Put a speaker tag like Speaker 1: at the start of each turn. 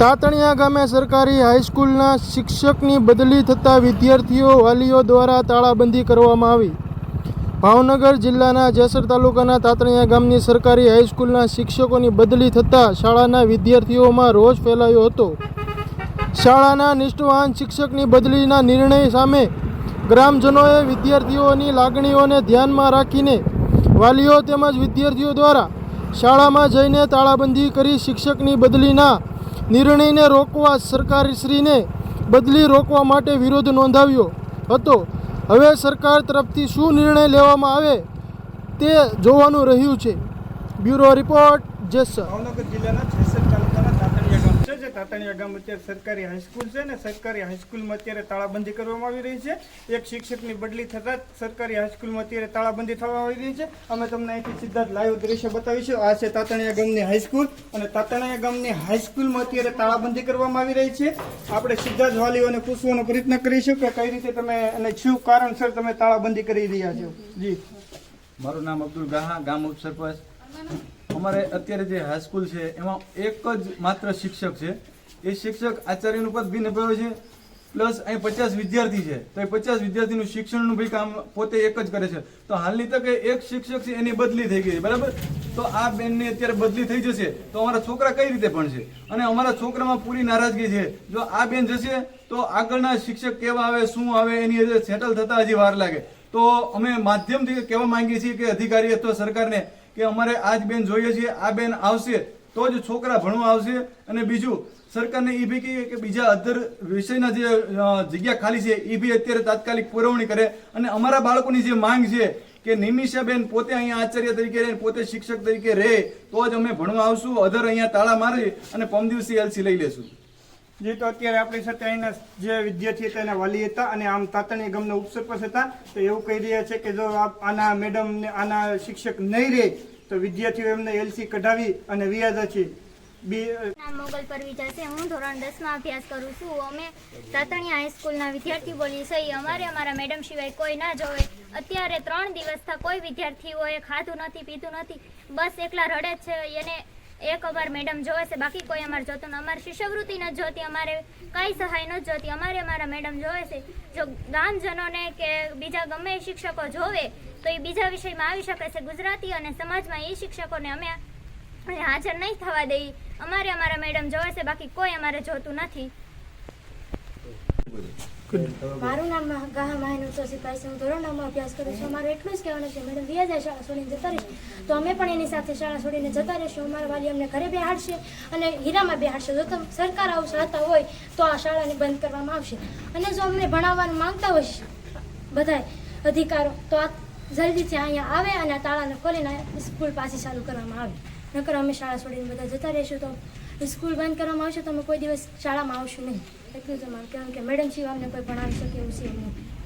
Speaker 1: તાતણિયા ગામે સરકારી હાઈસ્કૂલના શિક્ષકની બદલી થતાં વિદ્યાર્થીઓ વાલીઓ દ્વારા તાળાબંધી કરવામાં આવી. ભાવનગર જિલ્લાના જેસર તાલુકાના તાતણિયા ગામની સરકારી હાઈસ્કૂલના શિક્ષકોની બદલી થતાં શાળાના વિદ્યાર્થીઓમાં રોષ ફેલાયો હતો. શાળાના નિષ્ઠવાન શિક્ષકની બદલીના નિર્ણય સામે ગ્રામજનોએ વિદ્યાર્થીઓની લાગણીઓને ધ્યાનમાં રાખીને વાલીઓ તેમજ વિદ્યાર્થીઓ દ્વારા શાળામાં જઈને તાળાબંધી કરી શિક્ષકની બદલીના નિર્ણયને રોકવા સરકારશ્રીને બદલી રોકવા માટે વિરોધ નોંધાવ્યો હતો. હવે સરકાર તરફથી શું નિર્ણય લેવામાં આવે તે જોવાનું રહ્યું છે. બ્યુરો રિપોર્ટ જેસર
Speaker 2: ભાવનગર જિલ્લાના જેસર તાલુકાના તાતણિયા ગામ છે જે તાતણિયા ગામ અત્યારે સરકારી હાઈસ્કૂલ છે ને સરકારી હાઈસ્કૂલમાં અત્યારે તાળાબંધી કરવામાં આવી રહી છે. એક શિક્ષકની બદલી થતાં સરકારી હાઈસ્કૂલમાં અત્યારે તાળાબંધી થવા આવી રહી છે. અમે તમને અહીંથી સીધા જ લાઈવ દ્રશ્ય બતાવીશું આ છે તાતણીયા ગામની હાઈસ્કૂલ અને તાતણીયા ગામની હાઈસ્કૂલમાં અત્યારે તાળાબંધી કરવામાં આવી રહી છે. આપણે સીધા જ વાલીઓને પૂછવાનો પ્રયત્ન કરીશું કે કઈ રીતે તમે અને શું કારણસર તમે તાળાબંધી કરી રહ્યા છો. જી.
Speaker 3: મારું નામ અબ્દુલ ગાહા, ગામ ઉપસરપંચ. અમારે અત્યારે જે હાઈસ્કૂલ છે, એમાં એક જ માત્ર શિક્ષક છે. એ શિક્ષક આચાર્યનું પદ બી નિભાવે છે પ્લસ અહીં પચાસ વિદ્યાર્થી છે. તો એ પચાસ વિદ્યાર્થીનું શિક્ષણનું બી કામ પોતે એક જ કરે છે. તો હાલની તકે એક શિક્ષક છે, એની બદલી થઈ ગઈ છે, બરાબર? તો આ બેનની અત્યારે બદલી થઈ જશે. તો અમારા છોકરા કઈ રીતે ભણશે? અને અમારા છોકરામાં પૂરી નારાજગી છે. જો આ બેન જશે, તો આગળના શિક્ષક કેવા આવે, શું આવે, એની અંદર સેટલ થતા હજી વાર લાગે. તો અમે માધ્યમથી કહેવા માંગીએ છીએ કે અધિકારી અથવા સરકારને કે અમારે આ જ બેન જોઈએ છે, આ બેન આવશે, તો જ છોકરા ભણવા આવશે. અને બીજું, સરકારને એ બી કહીએ કે બીજા અધર વિષયના જે જગ્યા ખાલી છે એ બી અત્યારે તાત્કાલિક પુરવણી કરે. અને અમારા બાળકોની જે માંગ છે કે નિમિષાબેન પોતે અહીંયા આચાર્ય તરીકે રહે, પોતે શિક્ષક તરીકે રહે, તો જ અમે ભણવા આવશું. અધર અહીંયા તાળા મારી અને પમ દિવસે એલસી લઈ લેશું.
Speaker 2: જે તો અત્યારે આપણી સાથે અહીંના જે વિદ્યાર્થી હતા, એના વાલી હતા અને આમ તાતણી ગામના ઉપસર્પસ હતા. તો એવું કહી રહ્યા છે કે જો આના મેડમ આના શિક્ષક નહીં રહે, તો વિદ્યાર્થીઓ એમને એલસી કઢાવી અને વ્યાજ છે
Speaker 4: મોગલ પરવીજા છે હું ધોરણ દસમાં અભ્યાસ કરું છું. અમે તાતણિયા હાઈસ્કૂલના વિદ્યાર્થી બોલીએ છીએ. અમારે અમારા મેડમ સિવાય કોઈ ના જોવે. અત્યારે ત્રણ દિવસથી કોઈ વિદ્યાર્થીઓએ ખાધું નથી, પીધું નથી. બસ એકલા રડે છે. એને એક અમાર મેડમ જોવે છે, બાકી કોઈ અમારે જોતું અમારે શિષ્યવૃત્તિ ન જોતી, અમારે કાંઈ સહાય ન જોતી, અમારે અમારા મેડમ જોવે છે. જો ગામજનોને કે બીજા ગમે એ શિક્ષકો જોવે, તો એ બીજા વિષયમાં આવી શકે છે ગુજરાતી અને સમાજમાં એ શિક્ષકોને અમે હાજર નહીં થવા દઈ. અમારે અમારા મેડમ જોવે છે, બાકી કોઈ અમારે જોતું નથી.
Speaker 5: મારું નામ ગાહા માહિનું તો સિપાઈ હું ધોરણ નવમાં અભ્યાસ કરું છું. અમારું એટલું જ કહેવાનું છે મેડમ વ્યાજ શાળા છોડીને જતા રહીશ. તો અમે પણ એની સાથે શાળા છોડીને જતા રહીશું. અમારા વાલી અમને ઘરે બેહાડશે અને હીરામાં બેહાડશે. જો તમે સરકાર આવું ચાહતા હોય તો આ શાળાને બંધ કરવામાં આવશે. અને જો અમને ભણાવવાનું માંગતા હોય બધાય અધિકારો તો આ જલ્દીથી અહીંયા આવે અને આ તાળાને ખોલીને સ્કૂલ પાછી ચાલુ કરવામાં આવે. નકર અમે શાળા છોડીને બધા જતા રહીશું તો સ્કૂલ બંધ કરવામાં આવશે તો અમે કોઈ દિવસ શાળામાં આવશું નહીં. એટલું જ અમારું કારણ કે મેડમ સિવાય અમને કોઈ ભણાવી શકે એવું છે નહીં.